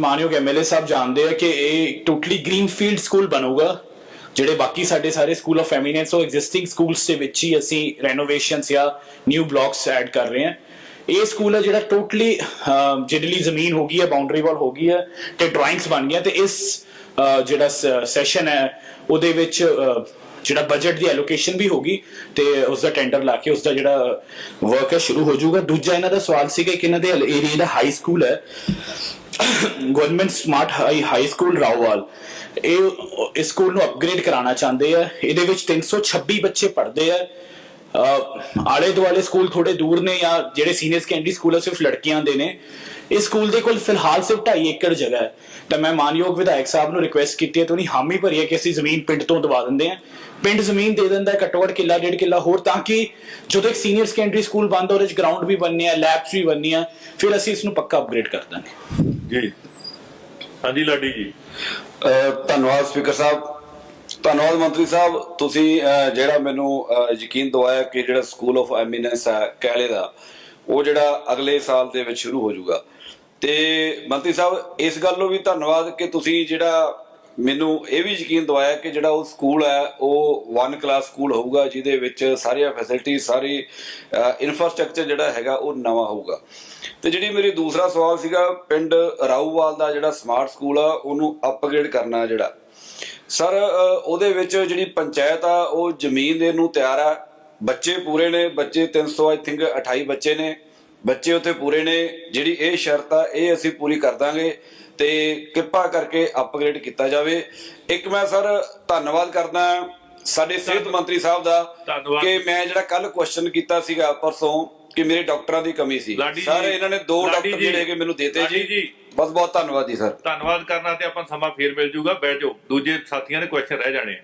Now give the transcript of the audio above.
ਮਾਨਯੋਗ ਐਮਐਲਏ ਸਾਹਿਬ ਜਾਣਦੇ ਆ ਕਿ ਇਹ ਟੋਟਲੀ ਗ੍ਰੀਨਫੀਲਡ ਸਕੂਲ ਬਣੂਗਾ, ਜਿਹੜੇ ਬਾਕੀ ਸਾਡੇ ਸਾਰੇ ਸਕੂਲ ਆਫ ਐਮੀਨੈਂਸ ਉਹ ਐਗਜ਼ਿਸਟਿੰਗ ਸਕੂਲਸ ਦੇ ਵਿੱਚ ਹੀ ਅਸੀਂ ਰੈਨੋਵੇਸ਼ਨਸ ਜਾਂ ਨਿਊ ਬਲਾਕਸ ਐਡ ਕਰ ਰਹੇ ਹਾਂ। ਇਹ ਸਕੂਲ ਹੈ ਜਿਹੜਾ ਟੋਟਲੀ ਜਿਹੜੀ ਜ਼ਮੀਨ ਹੋ ਗਈ ਹੈ ਬਾਉਂਡਰੀ ਵਾਲ ਹੋ ਗਈ ਹੈ ਤੇ ਡਰਾਇੰਗਸ ਬਣ ਗਈਆਂ ਤੇ ਇਸ ਜਿਹੜਾ ਸੈਸ਼ਨ ਹੈ, ਉਹਦੇ ਵਿੱਚ ਜਿਹੜਾ ਬਜਟ ਦੀ ਐਲੋਕੇਸ਼ਨ ਵੀ ਹੋਗੀ ਤੇ ਉਸ ਦਾ ਟੈਂਡਰ ਲਾ ਕੇ ਉਸ ਦਾ ਜਿਹੜਾ ਵਰਕ ਹੈ ਸ਼ੁਰੂ ਹੋ ਜਾਊਗਾ। ਦੂਜਾ ਇਹਨਾਂ ਦਾ ਸਵਾਲ ਸੀਗਾ ਕਿ ਇਹਨਾਂ ਦੇ ਏਰੀਆ ਦਾ ਹਾਈ ਸਕੂਲ ਹੈ। Government smart high high school Raowal. ਇਹ ਇਸ ਸਕੂਲ ਨੂੰ ਅਪਗ੍ਰੇਡ ਕਰਾਉਣਾ ਚਾਹੁੰਦੇ ਆ। ਇਹਦੇ ਵਿੱਚ 326 ਬੱਚੇ ਪੜ੍ਹਦੇ ਆ। ਆਲੇ ਦੁਆਲੇ ਸਕੂਲ ਥੋੜੇ ਦੂਰ ਨੇ ਜਾਂ ਜਿਹੜੇ ਸੀਨੀਅਰ ਸੈਕੰਡਰੀ ਸਕੂਲ ਆ, ਸਿਰਫ ਲੜਕੀਆਂ ਦੇ ਨੇ। ਇਸ ਸਕੂਲ ਦੇ ਕੋਲ ਫਿਲਹਾਲ ਸਿਰਫ 2.5 ਏਕੜ ਜਗ੍ਹਾ ਹੈ। ਤਾਂ ਮੈਂ ਮਾਨਯੋਗ ਵਿਧਾਇਕ ਸਾਹਿਬ ਨੂੰ ਰਿਕੁਐਸਟ ਕੀਤੀ ਹੈ, ਤੇ ਉਹਨੇ ਹਾਮੀ ਭਰੀ ਹੈ ਕਿ ਅਸੀਂ ਜ਼ਮੀਨ ਪਿੰਡ ਤੋਂ ਦਵਾ ਦਿੰਦੇ ਹਾਂ। ਪਿੰਡ ਜ਼ਮੀਨ ਦੇ ਦਿੰਦਾ ਘੱਟੋ ਘੱਟ ਕਿੱਲਾ, ਡੇਢ ਕਿੱਲਾ ਹੋਰ, ਤਾਂ ਕਿ ਜਦੋਂ ਇੱਕ ਸੀਨੀਅਰ ਸੈਕੰਡਰੀ ਸਕੂਲ ਬੰਦ ਹੋ ਰਿਹਾ ਚ ਗਰਾਊਂਡ ਵੀ ਬਣਨੇ ਆ ਲੈਬਸ ਵੀ ਬਣਨੀਆਂ, ਫਿਰ ਅਸੀਂ ਇਸ ਨੂੰ ਪੱਕਾ ਅਪਗ੍ਰੇਡ ਕਰ ਦਾਂਗੇ। ਜੀ। ਹਾਂਜੀ, ਲਾਡੀ ਜੀ। ਧੰਨਵਾਦ, ਸਪੀਕਰ ਸਾਹਿਬ। ਧੰਨਵਾਦ, ਮੰਤਰੀ ਸਾਹਿਬ। ਤੁਸੀਂ ਜਿਹੜਾ ਮੈਨੂੰ ਯਕੀਨ ਦਵਾਇਆ ਕਿ ਜਿਹੜਾ ਸਕੂਲ ਆਫ ਐਮੀਨੈਂਸ ਹੈ ਕੈਲੇ ਦਾ, ਉਹ ਜਿਹੜਾ ਅਗਲੇ ਸਾਲ ਦੇ ਵਿੱਚ ਸ਼ੁਰੂ ਹੋ ਜਾਊਗਾ। ਤੇ ਮੰਤਰੀ ਸਾਹਿਬ, ਇਸ ਗੱਲ ਨੂੰ ਵੀ ਧੰਨਵਾਦ ਕਿ ਤੁਸੀਂ ਜਿਹੜਾ ਮੈਨੂੰ ਇਹ ਵੀ ਯਕੀਨ ਦਵਾਇਆ ਕਿ ਜਿਹੜਾ ਉਹ ਸਕੂਲ ਹੈ, ਉਹ ਵਨ ਕਲਾਸ ਸਕੂਲ ਹੋਊਗਾ, ਜਿਹਦੇ ਵਿੱਚ ਸਾਰੀਆਂ ਫੈਸਿਲਿਟੀ ਸਾਰੀ ਇਨਫਰਾਸਟ੍ਰਕਚਰ ਜਿਹੜਾ ਹੈਗਾ, ਉਹ ਨਵਾਂ ਹੋਊਗਾ। ਤੇ ਜਿਹੜੀ ਮੇਰੀ ਦੂਸਰਾ ਸਵਾਲ ਸੀਗਾ, ਪਿੰਡ ਰਾਊਵਾਲ ਦਾ ਜਿਹੜਾ ਸਮਾਰਟ ਸਕੂਲ ਆ, ਉਹਨੂੰ ਅਪਗ੍ਰੇਡ ਕਰਨਾ ਜਿਹੜਾ। ਸਰ ਉਹਦੇ ਵਿੱਚ ਜਿਹੜੀ ਪੰਚਾਇਤ ਆ, ਉਹ ਜ਼ਮੀਨ ਦੇ ਨੂੰ ਤਿਆਰ ਆ। ਬੱਚੇ ਪੂਰੇ ਨੇ, ਬੱਚੇ 300 ਆਈ ਥਿੰਕ 28 ਬੱਚੇ ਨੇ। ਬੱਚੇ ਉੱਥੇ ਪੂਰੇ ਨੇ ਜਿਹੜੀ ਇਹ ਸ਼ਰਤ ਆ ਇਹ ਅਸੀਂ ਪੂਰੀ ਕਰ ਦਾਂਗੇ ਤੇ ਕਿਰਪਾ ਕਰਕੇ ਅਪਗ੍ਰੇਡ ਕੀਤਾ ਜਾਵੇ। ਇੱਕ ਮੈਂ ਸਰ ਧੰਨਵਾਦ ਕਰਦਾ ਸਾਡੇ ਸਿਹਤ ਮੰਤਰੀ ਸਾਹਿਬ ਦਾ। ਕਿ ਮੈਂ ਜਿਹੜਾ ਕੱਲ ਕੁਐਸਚਨ ਕੀਤਾ ਸੀਗਾ ਪਰਸੋਂ ਕਿ ਮੇਰੇ ਡਾਕਟਰਾਂ ਦੀ ਕਮੀ ਸੀ। ਸਰ ਇਹਨਾਂ ਨੇ ਦੋ ਡਾਕਟਰ ਜਿਹੜੇ ਕਿ ਮੈਨੂੰ ਦੇਤੇ ਜੀ। ਬਹੁਤ ਬਹੁਤ ਧੰਨਵਾਦ ਜੀ ਸਰ। ਧੰਨਵਾਦ ਕਰਨਾ ਤੇ ਆਪਾਂ ਸਮਾਂ ਫੇਰ ਮਿਲ ਜੂਗਾ ਬੈਠ ਜਾਓ। ਦੂਜੇ ਸਾਥੀਆਂ ਦੇ ਕੁਐਸਚਨ ਰਹਿ ਜਾਣੇ